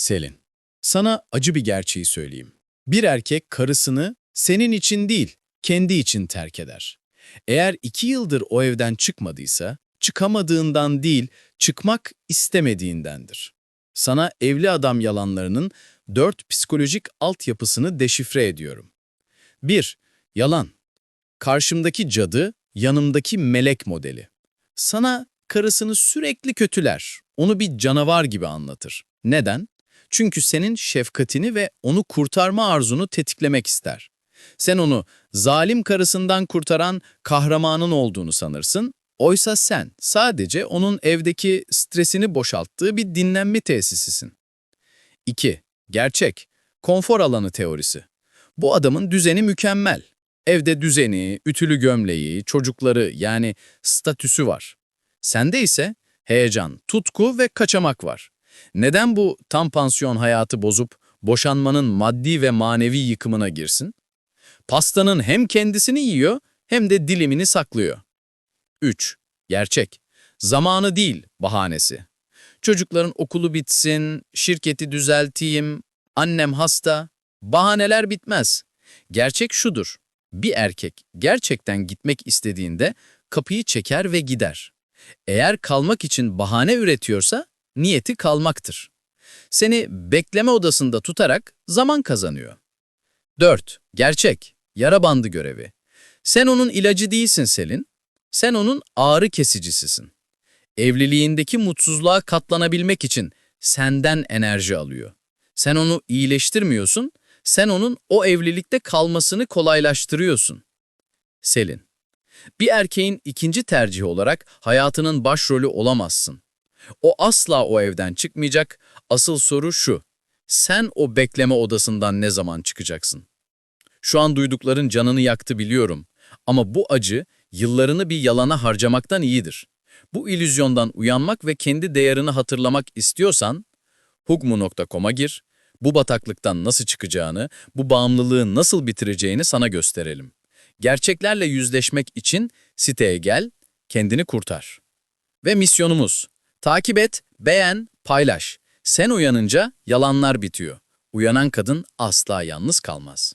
Selin, sana acı bir gerçeği söyleyeyim. Bir erkek karısını senin için değil, kendi için terk eder. Eğer iki yıldır o evden çıkmadıysa, çıkamadığından değil, çıkmak istemediğindendir. Sana evli adam yalanlarının dört psikolojik altyapısını deşifre ediyorum. 1. Yalan. Karşımdaki cadı, yanımdaki melek modeli. Sana karısını sürekli kötüler, onu bir canavar gibi anlatır. Neden? Çünkü senin şefkatini ve onu kurtarma arzunu tetiklemek ister. Sen onu zalim karısından kurtaran kahramanın olduğunu sanırsın, oysa sen sadece onun evdeki stresini boşalttığı bir dinlenme tesisisin. 2. Gerçek, konfor alanı teorisi. Bu adamın düzeni mükemmel. Evde düzeni, ütülü gömleği, çocukları yani statüsü var. Sende ise heyecan, tutku ve kaçamak var. Neden bu tam pansiyon hayatı bozup boşanmanın maddi ve manevi yıkımına girsin? Pastanın hem kendisini yiyor hem de dilimini saklıyor. 3. Gerçek. Zamanı değil, bahanesi. Çocukların okulu bitsin, şirketi düzelteyim, annem hasta. Bahaneler bitmez. Gerçek şudur. Bir erkek gerçekten gitmek istediğinde kapıyı çeker ve gider. Eğer kalmak için bahane üretiyorsa niyeti kalmaktır. Seni bekleme odasında tutarak zaman kazanıyor. 4. Gerçek. Yara bandı görevi. Sen onun ilacı değilsin Selin. Sen onun ağrı kesicisisin. Evliliğindeki mutsuzluğa katlanabilmek için senden enerji alıyor. Sen onu iyileştirmiyorsun, sen onun o evlilikte kalmasını kolaylaştırıyorsun. Selin, bir erkeğin ikinci tercihi olarak hayatının başrolü olamazsın. O asla o evden çıkmayacak. Asıl soru şu, sen o bekleme odasından ne zaman çıkacaksın? Şu an duydukların canını yaktı biliyorum ama bu acı yıllarını bir yalana harcamaktan iyidir. Bu illüzyondan uyanmak ve kendi değerini hatırlamak istiyorsan, hugmu.com'a gir, bu bataklıktan nasıl çıkacağını, bu bağımlılığı nasıl bitireceğini sana gösterelim. Gerçeklerle yüzleşmek için siteye gel, kendini kurtar. Ve misyonumuz, takip et, beğen, paylaş. Sen uyanınca yalanlar bitiyor. Uyanan kadın asla yalnız kalmaz.